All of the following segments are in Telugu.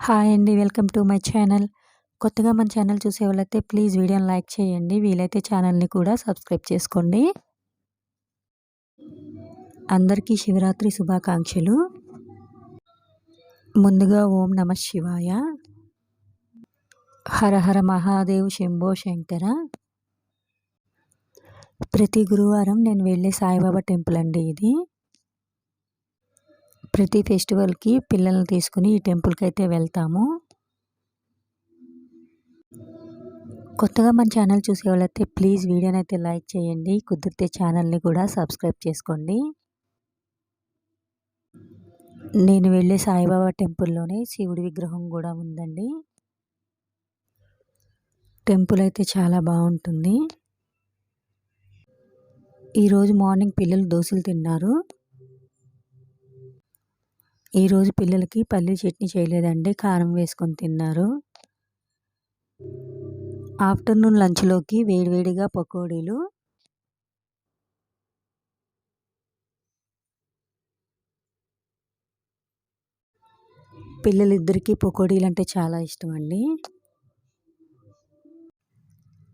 హాయ్ అండి. Welcome to my channel. కొత్తగా మన ఛానల్ చూసే వాళ్ళైతే ప్లీజ్ వీడియోని లైక్ చేయండి. వీలైతే ఛానల్ని కూడా సబ్స్క్రైబ్ చేసుకోండి. అందరికీ శివరాత్రి శుభాకాంక్షలు. ముందుగా ఓం నమ శివాయ. హర హర మహాదేవ్ శంభో శంకర. ప్రతి గురువారం నేను వెళ్ళే సాయిబాబా టెంపుల్ అండి ఇది. ప్రతి ఫెస్టివల్కి పిల్లల్ని తీసుకుని ఈ టెంపుల్కి అయితే వెళ్తాము. కొత్తగా మన ఛానల్ చూసే వాళ్ళైతే ప్లీజ్ వీడియోని అయితే లైక్ చేయండి. కుదిరితే ఛానల్ని కూడా సబ్స్క్రైబ్ చేసుకోండి. నేను వెళ్ళే సాయిబాబా టెంపుల్లోనే శివుడి విగ్రహం కూడా ఉందండి. టెంపుల్ అయితే చాలా బాగుంటుంది. ఈరోజు మార్నింగ్ పిల్లలు దోశలు తిన్నారు. ఈరోజు పిల్లలకి పల్లీ చట్నీ చేయలేదండి. కారం వేసుకొని తిన్నారు. ఆఫ్టర్నూన్ లంచ్లోకి వేడివేడిగా పకోడీలు. పిల్లలిద్దరికీ పకోడీలు అంటే చాలా ఇష్టం అండి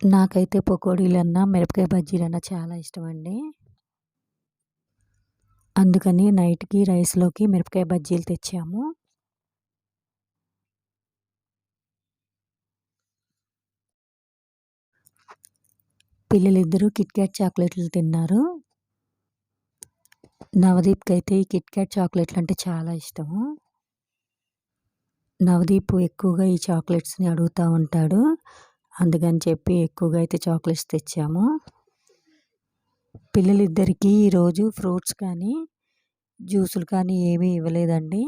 నాకైతే పకోడీలన్నా మిరపకాయ బజ్జీలన్నా చాలా ఇష్టం అండి అందుకని నైట్కి రైస్లోకి మిరపకాయ బజ్జీలు తెచ్చాము. పిల్లలిద్దరూ కిట్ క్యాట్ చాక్లెట్లు తిన్నారు. నవదీప్కి అయితే ఈ కిట్ క్యాట్ చాక్లెట్లు అంటే చాలా ఇష్టము. నవదీప్ ఎక్కువగా ఈ చాక్లెట్స్ని అడుగుతూ ఉంటాడు. అందుకని చెప్పి ఎక్కువగా అయితే చాక్లెట్స్ తెచ్చాము. పిల్లలిద్దరికీ ఈరోజు ఫ్రూట్స్ కానీ జ్యూసులు కానీ ఏమీ ఇవ్వలేదండి.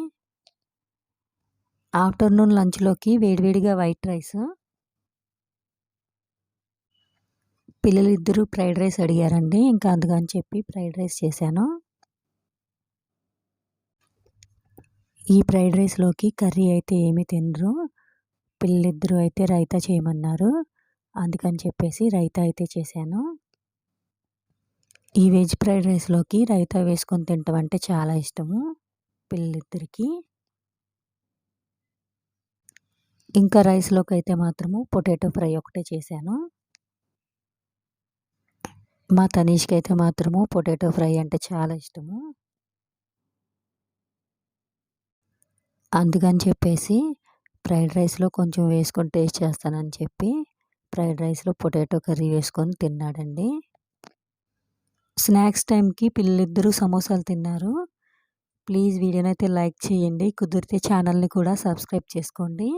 ఆఫ్టర్నూన్ లంచ్లోకి వేడివేడిగా వైట్ రైస్. పిల్లలిద్దరూ ఫ్రైడ్ రైస్ అడిగారండి. ఇంకా అందుకని చెప్పి ఫ్రైడ్ రైస్ చేశాను. ఈ ఫ్రైడ్ రైస్లోకి కర్రీ అయితే ఏమీ తినరు. పిల్లలిద్దరూ అయితే రైతా చేయమన్నారు. అందుకని చెప్పేసి రైతా అయితే చేశాను. ఈ వెజ్ ఫ్రైడ్ రైస్లోకి రైతా వేసుకొని తింటాం అంటే చాలా ఇష్టము. పిల్లలిద్దరికి. ఇంకా రైస్లోకి అయితే మాత్రము పొటాటో ఫ్రై ఒకటే చేశాను. మా తనీష్కి అయితే మాత్రము పొటాటో ఫ్రై అంటే చాలా ఇష్టము. అందుకని చెప్పేసి ఫ్రైడ్ రైస్లో కొంచెం వేసుకొని టేస్ట్ చేస్తానని చెప్పి ఫ్రైడ్ రైస్లో పొటాటో కర్రీ వేసుకొని తిన్నాడండి. స్నాక్స్ టైంకి పిల్లలిద్దరూ సమోసాలు తిన్నారు. ప్లీజ్ వీడియోని అయితే లైక్ చేయండి. కుదిరితే ఛానల్ని కూడా సబ్స్క్రైబ్ చేసుకోండి.